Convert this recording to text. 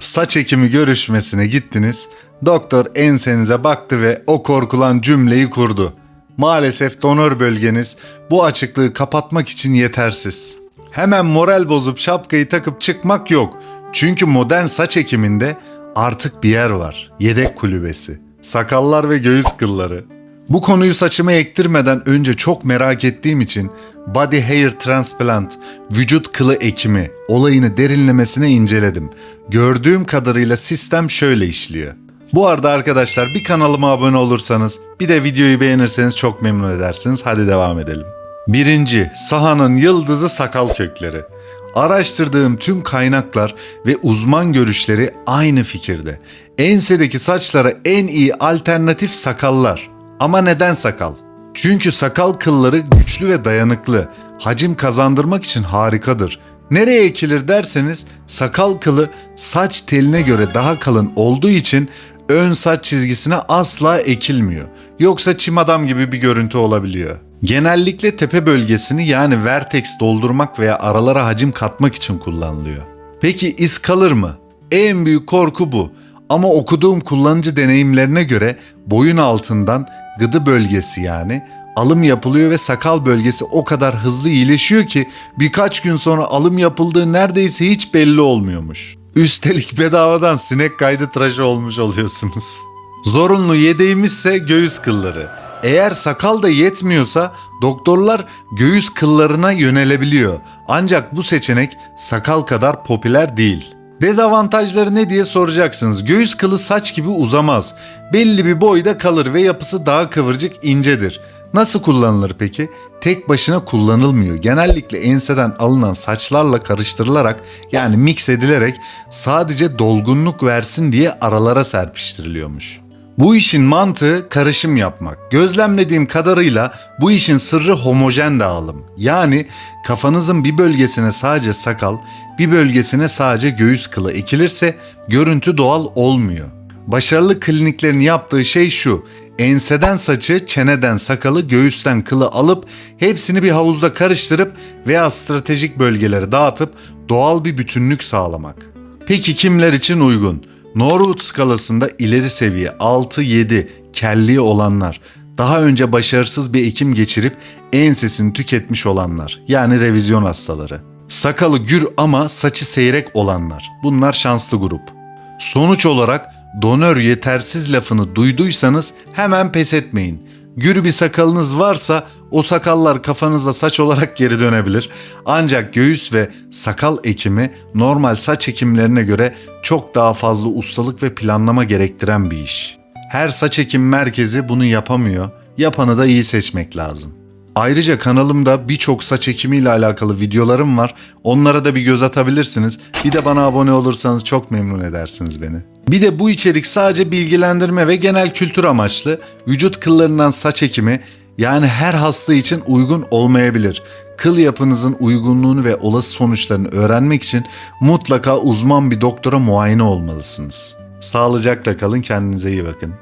Saç ekimi görüşmesine gittiniz. Doktor ensenize baktı ve o korkulan cümleyi kurdu. Maalesef donör bölgeniz bu açıklığı kapatmak için yetersiz. Hemen moral bozup şapkayı takıp çıkmak yok. Çünkü modern saç ekiminde artık bir yer var. Yedek kulübesi. Sakallar ve göğüs kılları. Bu konuyu saçımı ektirmeden önce çok merak ettiğim için body hair transplant, vücut kılı ekimi olayını derinlemesine inceledim. Gördüğüm kadarıyla sistem şöyle işliyor. Bu arada arkadaşlar bir kanalıma abone olursanız bir de videoyu beğenirseniz çok memnun edersiniz. Hadi devam edelim. Birinci, sahanın yıldızı sakal kökleri. Araştırdığım tüm kaynaklar ve uzman görüşleri aynı fikirde. Ensedeki saçlara en iyi alternatif sakallar. Ama neden sakal? Çünkü sakal kılları güçlü ve dayanıklı. Hacim kazandırmak için harikadır. Nereye ekilir derseniz sakal kılı saç teline göre daha kalın olduğu için ön saç çizgisine asla ekilmiyor. Yoksa çim adam gibi bir görüntü olabiliyor. Genellikle tepe bölgesini yani vertex doldurmak veya aralara hacim katmak için kullanılıyor. Peki iz kalır mı? En büyük korku bu. Ama okuduğum kullanıcı deneyimlerine göre boyun altından gıdı bölgesi yani alım yapılıyor ve sakal bölgesi o kadar hızlı iyileşiyor ki birkaç gün sonra alım yapıldığı neredeyse hiç belli olmuyormuş. Üstelik bedavadan sinek kaydı tıraşı olmuş oluyorsunuz. Zorunlu yedeğimizse göğüs kılları. Eğer sakal da yetmiyorsa doktorlar göğüs kıllarına yönelebiliyor. Ancak bu seçenek sakal kadar popüler değil. Dezavantajları ne diye soracaksınız. Göğüs kılı saç gibi uzamaz. Belli bir boyda kalır ve yapısı daha kıvırcık incedir. Nasıl kullanılır peki? Tek başına kullanılmıyor. Genellikle enseden alınan saçlarla karıştırılarak yani mix edilerek sadece dolgunluk versin diye aralara serpiştiriliyormuş. Bu işin mantığı karışım yapmak. Gözlemlediğim kadarıyla bu işin sırrı homojen dağılım. Yani kafanızın bir bölgesine sadece sakal, bir bölgesine sadece göğüs kılı ekilirse görüntü doğal olmuyor. Başarılı kliniklerin yaptığı şey şu. Enseden saçı, çeneden sakalı, göğüsten kılı alıp hepsini bir havuzda karıştırıp veya stratejik bölgelere dağıtıp doğal bir bütünlük sağlamak. Peki kimler için uygun? Norwood skalasında ileri seviye 6-7 kelliği olanlar, daha önce başarısız bir ekim geçirip ensesini tüketmiş olanlar yani revizyon hastaları. Sakalı gür ama saçı seyrek olanlar. Bunlar şanslı grup. Sonuç olarak donör yetersiz lafını duyduysanız hemen pes etmeyin. Gür bir sakalınız varsa o sakallar kafanıza saç olarak geri dönebilir. Ancak göğüs ve sakal ekimi normal saç ekimlerine göre çok daha fazla ustalık ve planlama gerektiren bir iş. Her saç ekim merkezi bunu yapamıyor. Yapanı da iyi seçmek lazım. Ayrıca kanalımda birçok saç ekimiyle alakalı videolarım var. Onlara da bir göz atabilirsiniz. Bir de bana abone olursanız çok memnun edersiniz beni. Bir de bu içerik sadece bilgilendirme ve genel kültür amaçlı. Vücut kıllarından saç ekimi yani her hasta için uygun olmayabilir. Kıl yapınızın uygunluğunu ve olası sonuçlarını öğrenmek için mutlaka uzman bir doktora muayene olmalısınız. Sağlıcakla kalın, kendinize iyi bakın.